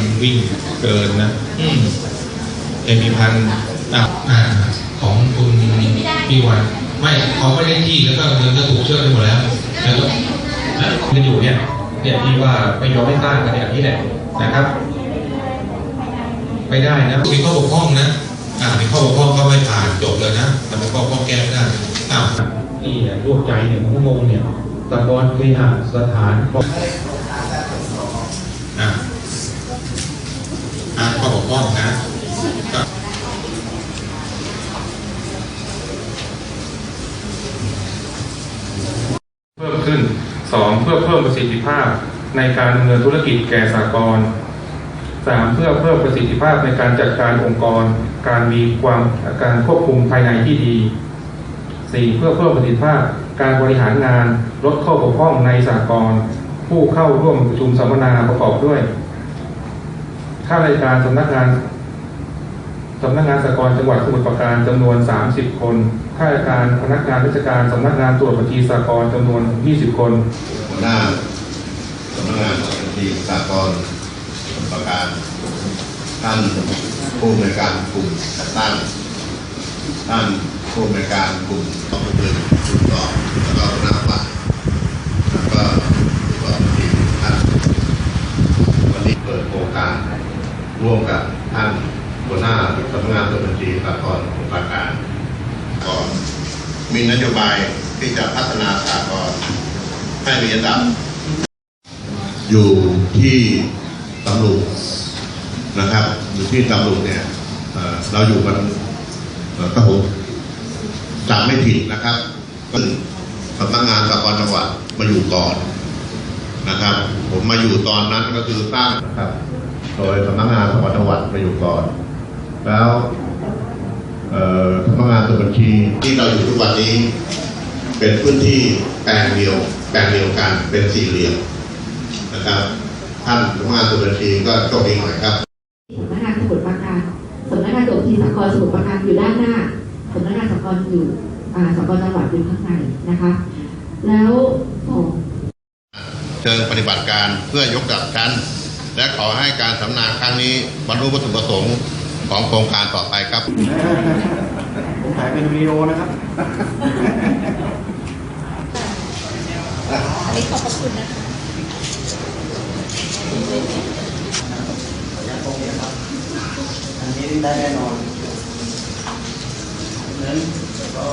มันวิ่งเกินนะอืมเอ็มีพันอะอ่าของคุณพี่วันไม่เขาไม่ได้ที่แล้วก็เงินก็ถูกเชื่อไปหมดแล้วแล้วก็อะมันอยู่เนี่ยเนี่ยที่ว่าไม่ยอมให้สร้างกันเนี่ยนี่แหละนะครับ ไม่ได้นะมีข้อบกพร่องนะอ่ามีข้อบกพร่องก็ไม่ผ่านจบเลยนะแต่เป็นข้อบกพร่องแก้ไม่ได้อ้าวนี่เนี่ยรวบใจเนี่ยมันก็งงเนี่ยตะกอนเคหสถานอ่า อ่าข้อบกพร่องนะเพิ่มขึ้น 2. เพื่อเพิ่มประสิทธิภาพในการดำเนินธุรกิจแก่สากล 3. เพื่อเพิ่มประสิทธิภาพในการจัดการองค์กร การมีความการควบคุมภายในที่ดี 4. เพื่อเพิ่มประสิทธิภาพการบริหารงานลดข้อบกพร่องในสากลผู้เข้าร่วมประชุมสัมมนาประกอบด้วย ข้าราชการสำนักงานสำนักงานสกรจังหวัดสมุทรปราการจำนวน 30 คน ข้าราชการพนักงานราชการสำนักงานตรวจบัญชีสกรจำนวน 20 คน หัวหน้าสำนักงานสถิติสากลประการ ท่านผู้อำนวยการกลุ่มจัดตั้งท่านผู้อำนวยการกลุ่มต้องเนินชุดต่อแล้วก็คณะฝ่ายแล้วก็ผู้ประกอบทีมท่าน วันนี้เปิดโครงการ ร่วมกับท่านหัวหน้าสำนักงานตรวจบัญชีสากลสมุทรปราการก่อนมีนโยบายที่จะพัฒนาสากลให้มีอันดับอยู่ที่ตำรุนะครับ อยู่ที่ตำรุเนี่ยเเราอยู่กันก็ผมจำไม่ผิดนะครับ ก็สำนักงานสากลจังหวัดมาอยู่ก่อนนะครับ ผมมาอยู่ตอนนั้นก็คือสร้างนะครับ โดยสำนักงานสากลจังหวัดมาอยู่ก่อน แล้วเอ่อสำนักงานตรวจบัญชีที่เราอยู่ทุกวันนี้ เป็นพื้นที่แปลงเดียว แปลงเดียวกันเป็นสี่เหลี่ยมนะครับท่านสำนักงานตรวจบัญชีก็โชคดีหน่อยครับสำนักงานสมุดปราการสำนักงานตรวจบัญชีสากลสมุดปราการอยู่ด้านหน้าสำนักงานสากลอยู่อ่าสากลจังหวัดอยู่ข้างในนะคะ แล้วส่งเชิงปฏิบัติการเพื่อยกระดับชั้น และขอให้การสัมนาครั้งนี้บรรลุวัตถุประสงค์ของโครงการต่อไปครับ ผมถ่ายเป็นวิดีโอนะครับ อันนี้ขอบพระคุณนะคะอันนี้ได้แน่นอนนั้นก็